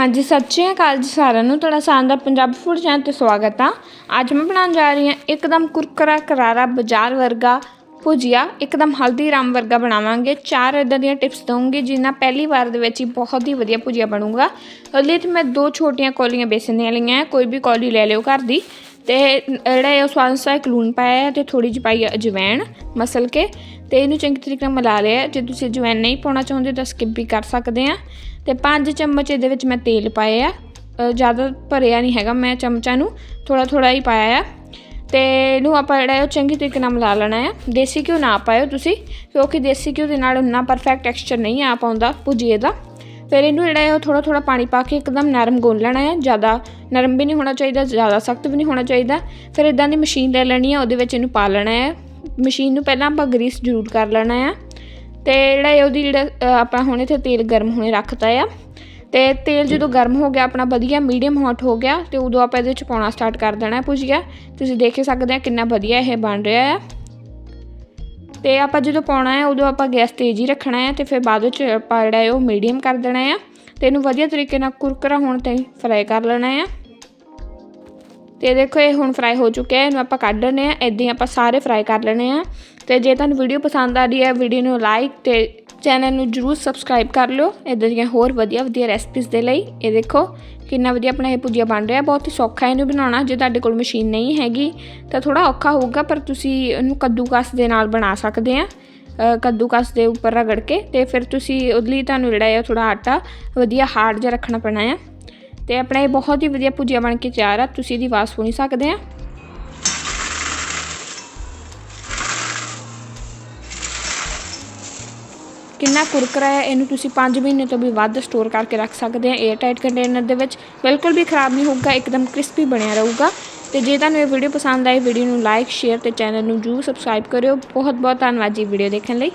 ਹਾਂਜੀ, ਸਤਿ ਸ਼੍ਰੀ ਅਕਾਲ ਜੀ ਸਾਰਿਆਂ ਨੂੰ। ਤੁਹਾਡਾ ਸ਼ਾਨਦਾਰ ਪੰਜਾਬੀ ਫੂਡ ਚੈਨਲ ਤੇ ਸਵਾਗਤ ਆ। ਅੱਜ ਮੈਂ ਬਣਾਉਣ ਜਾ ਰਹੀ ਹਾਂ ਇੱਕਦਮ ਕੁਰਕਰਾ, ਕਰਾਰਾ, ਬਾਜ਼ਾਰ ਵਰਗਾ ਭੁਜੀਆ। ਇੱਕਦਮ ਹਲਦੀਰਾਮ ਵਰਗਾ ਬਣਾਵਾਂਗੇ। ਚਾਰ ਇਦਾਂ ਦੀਆਂ ਟਿਪਸ ਦਊਂਗੀ, ਜਿਨ੍ਹਾਂ ਪਹਿਲੀ ਵਾਰ ਦੇ ਵਿੱਚ ਹੀ ਬਹੁਤ ਹੀ ਵਧੀਆ ਭੁਜੀਆ ਬਣੂਗਾ। ਉਹਦੇ ਲਈ ਤੇ ਮੈਂ ਦੋ ਛੋਟੀਆਂ ਕੌਲੀਆਂ ਬੇਸਨ ਦੀਆਂ ਲਈਆਂ, ਕੋਈ ਵੀ ਕੌਲੀ ਲੈ ਲਿਓ ਘਰ ਦੀ। ਤੇ ਜਿਹੜਾ ਇਹ ਸਵਾਦ ਅਨੁਸਾਰ ਇੱਕ ਲੂਣ ਪਾਇਆ ਹੈ ਤੇ ਥੋੜੀ ਜਿਹੀ ਪਾਈ ਹੈ ਅਜਵਾਇਣ ਮਸਲ ਕੇ। ਤੇ ਇਹਨੂੰ ਚੰਗੀ ਤਰੀਕੇ ਨਾਲ ਮਿਲਾ ਲਿਆ। ਜੇ ਤੁਸੀਂ ਅਜਵਾਇਣ ਨਹੀਂ ਪਾਉਣਾ ਚਾਹੁੰਦੇ ਤਾਂ ਸਕਿਪ ਵੀ ਕਰ ਸਕਦੇ ਆ। ਤੇ 5 ਚਮਚ ਇਹਦੇ ਵਿੱਚ ਮੈਂ ਤੇਲ ਪਾਏ ਆ। ਜ਼ਿਆਦਾ ਭਰਿਆ ਨਹੀਂ ਹੈਗਾ ਮੈਂ ਚਮਚਾਂ ਨੂੰ ਥੋੜਾ ਥੋੜਾ ਹੀ ਪਾਇਆ ਆ। ਤੇ ਇਹਨੂੰ ਆਪਾਂ ਜਿਹੜਾ ਉਹ ਚੰਗੀ ਤਰੀਕੇ ਨਾਲ ਮਿਲਾ ਲੈਣਾ ਹੈ ਦੇਸੀ ਘਿਓ ਨਾ ਪਾਇਓ ਤੁਸੀਂ, ਕਿਉਂਕਿ ਦੇਸੀ ਘਿਓ ਦੇ ਨਾਲ ਉਨਾ ਪਰਫੈਕਟ ਟੈਕਸਚਰ ਨਹੀਂ ਆ ਪਾਉਂਦਾ ਭੁਜੀਏ ਦਾ। ਫਿਰ ਇਹਨੂੰ ਜਿਹੜਾ ਹੈ ਉਹ ਥੋੜਾ ਥੋੜਾ ਪਾਣੀ ਪਾ ਕੇ ਇੱਕਦਮ ਨਰਮ ਗੁੰਨ ਲੈਣਾ ਹੈ ਜ਼ਿਆਦਾ ਨਰਮ ਵੀ ਨਹੀਂ ਹੋਣਾ ਚਾਹੀਦਾ, ਜ਼ਿਆਦਾ ਸਖਤ ਵੀ ਨਹੀਂ ਹੋਣਾ ਚਾਹੀਦਾ। ਫਿਰ ਇਦਾਂ ਦੀ ਮਸ਼ੀਨ ਲੈ ਲੈਣੀ ਹੈ ਉਹਦੇ ਵਿੱਚ ਇਹਨੂੰ ਪਾ ਲੈਣਾ ਹੈ ਮਸ਼ੀਨ ਨੂੰ ਪਹਿਲਾਂ ਆਪਾਂ ਗਰੀਸ ਜ਼ਰੂਰ ਕਰ ਲੈਣਾ ਆ। ਤੇ ਜਿਹੜਾ ਇਹ ਉਹਦੀ ਜਿਹੜਾ ਆਪਾਂ ਹੁਣ ਇੱਥੇ ਤੇਲ ਗਰਮ ਹੋਣੇ ਰੱਖਤਾ ਆ। ਤੇ ਤੇਲ ਜਦੋਂ ਗਰਮ ਹੋ ਗਿਆ, ਆਪਣਾ ਵਧੀਆ ਮੀਡੀਅਮ ਹੌਟ ਹੋ ਗਿਆ, ਤੇ ਉਦੋਂ ਆਪਾਂ ਇਹਦੇ ਵਿੱਚ ਪਾਉਣਾ ਸਟਾਰਟ ਕਰ ਦੇਣਾ ਹੈ ਭੁਜੀਆ। ਤੁਸੀਂ ਦੇਖ ਸਕਦੇ ਆ ਕਿੰਨਾ ਵਧੀਆ ਇਹ ਬਣ ਰਿਹਾ ਹੈ ਤੇ ਆਪਾਂ ਜਦੋਂ ਪਾਉਣਾ ਹੈ ਉਦੋਂ ਆਪਾਂ ਗੈਸ ਤੇਜ਼ ਹੀ ਰੱਖਣਾ ਹੈ ਤੇ ਫਿਰ ਬਾਅਦ ਵਿੱਚ ਆਪਾਂ ਜਿਹੜਾ ਹੈ ਉਹ ਮੀਡੀਅਮ ਕਰ ਦੇਣਾ ਹੈ ਤੇ ਇਹਨੂੰ ਵਧੀਆ ਤਰੀਕੇ ਨਾਲ ਕੁਰਕਰਾ ਹੋਣ ਤਾਈਂ ਫਰਾਈ ਕਰ ਲੈਣਾ ਹੈ ਤੇ ਦੇਖੋ ਇਹ ਹੁਣ ਫਰਾਈ ਹੋ ਚੁੱਕਿਆ ਹੈ ਇਹਨੂੰ ਆਪਾਂ ਕੱਢ ਲੈਣੇ ਆ ਇਦਾਂ ਹੀ ਆਪਾਂ ਸਾਰੇ ਫਰਾਈ ਕਰ ਲੈਣੇ ਆ ਤੇ ਜੇ ਤੁਹਾਨੂੰ ਵੀਡੀਓ ਪਸੰਦ ਆ ਰਹੀ ਹੈ ਵੀਡੀਓ ਨੂੰ ਲਾਈਕ ਤੇ ਚੈਨਲ ਨੂੰ ਜਰੂਰ ਸਬਸਕ੍ਰਾਈਬ ਕਰ ਲਿਓ। ਇਦਾਂ ਦੀਆਂ ਹੋਰ ਵਧੀਆ ਵਧੀਆ ਰੈਸਪੀਜ਼ ਦੇ ਲਈ ਇਹ ਦੇਖੋ ਕਿੰਨਾ ਵਧੀਆ ਆਪਣਾ ਇਹ ਭੁਜੀਆ ਬਣ ਰਿਹਾ ਬਹੁਤ ਹੀ ਸੌਖਾ ਇਹਨੂੰ ਬਣਾਉਣਾ ਜੇ ਤੁਹਾਡੇ ਕੋਲ ਮਸ਼ੀਨ ਨਹੀਂ ਹੈਗੀ ਤਾਂ ਥੋੜਾ ਔਖਾ ਹੋਊਗਾ ਪਰ ਤੁਸੀਂ ਇਹਨੂੰ ਕੱਦੂਕਸ ਦੇ ਨਾਲ ਬਣਾ ਸਕਦੇ ਆ ਅ, ਕੱਦੂਕਸ ਦੇ ਉੱਪਰ ਰਗੜ ਕੇ ਤੇ ਫਿਰ ਤੁਸੀਂ ਉਹਦੇ ਲਈ ਤੁਹਾਨੂੰ ਜਿਹੜਾ ਹੈ ਥੋੜਾ ਆਟਾ ਵਧੀਆ ਹਾਰਡ ਜਿਹਾ ਰੱਖਣਾ ਪੈਣਾ ਹੈ ਤੇ ਆਪਣਾ ਇਹ ਬਹੁਤ ਹੀ ਵਧੀਆ ਭੁਜੀਆ ਬਣ ਕੇ ਤਿਆਰ ਆ। ਤੁਸੀਂ ਇਹਦੀ ਆਵਾਜ਼ ਸੁਣੀ ਸਕਦੇ ਆ? ਕਿੰਨਾ ਕੁਰਕਰਾ ਹੈ, ਇਹਨੂੰ ਤੁਸੀਂ 5 ਮਹੀਨੇ ਤੋਂ ਵੀ ਵੱਧ ਸਟੋਰ ਕਰਕੇ ਰੱਖ ਸਕਦੇ ਆ 에ਅਰ ਟਾਈਟ ਕੰਟੇਨਰ ਦੇ ਵਿੱਚ। ਬਿਲਕੁਲ ਵੀ ਖਰਾਬ ਨਹੀਂ ਹੋਊਗਾ, ਇੱਕਦਮ ਕ੍ਰਿਸਪੀ ਬਣਿਆ ਰਹੂਗਾ। ਤੇ ਜੇ ਤੁਹਾਨੂੰ ਇਹ ਵੀਡੀਓ ਪਸੰਦ ਆਈ ਵੀਡੀਓ ਨੂੰ ਲਾਈਕ ਸ਼ੇਅਰ ਤੇ ਚੈਨਲ ਨੂੰ ਜਰੂਰ ਸਬਸਕ੍ਰਾਈਬ ਕਰਿਓ। ਬਹੁਤ ਬਹੁਤ ਧੰਨਵਾਦ ਜੀ ਵੀਡੀਓ ਦੇਖਣ ਲਈ।